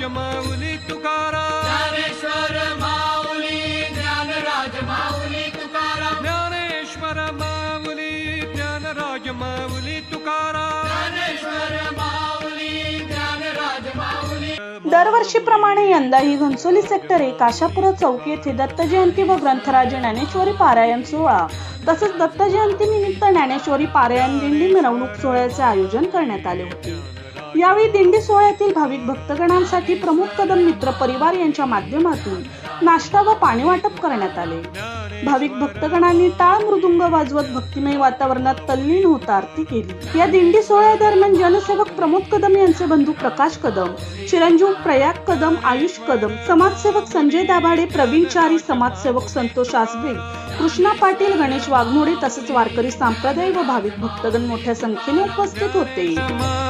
ज्ञानराज माऊली तुकाराम. ज्ञानेश्वर माऊली ज्ञानराज माऊली तुकाराम. ज्ञानेश्वर माऊली ज्ञानराज माऊली तुकाराम. ज्ञानेश्वर माऊली ज्ञानराज माऊली. दरवर्षीप्रमाणे यंदाही घनसोली सेक्टर एक आशापुरा चौक येथे दत्त जयंती व ग्रंथराज ज्ञानेश्वरी पारायण सोहळा तसेच दत्त जयंती निमित्त ज्ञानेश्वरी पारायण दिंडी मिरवणूक सोहळ्याचे आयोजन करण्यात आले होते. यावेळी दिंडी सोहळ्यातील भाविक भक्तगणांसाठी प्रमुख कदम मित्र परिवार यांच्या माध्यमातून नाश्ता व पाणी वाटप करण्यात आले. भाविक भक्तगणांनी टाळ मृदुंग वाजवत भक्तिमय वातावरणात तल्लीन होत आरती केली. या दिंडी सोहळ्यादरम्यान जनसेवक प्रमोद कदम यांचे बंधू प्रकाश कदम चिरंजीव प्रयाग कदम आयुष कदम समाजसेवक संजय दाभाडे प्रवीण चारी समाजसेवक संतोष आसबे कृष्णा पाटील गणेश वाघमोडे तसेच वारकरी संप्रदाय व भाविक भक्तगण मोठ्या संख्येने उपस्थित होते.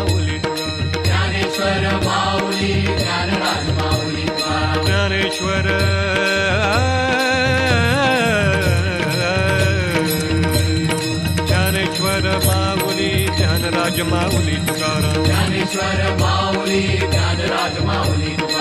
माऊली. ज्ञानेश्वर माऊली ज्ञानराज माऊली. तुकाराम ज्ञानेश्वर. ज्ञानेश्वर माऊली ज्ञानराज माऊली. तुकाराम ज्ञानेश्वर माऊली ज्ञानराज माऊली. तुकाराम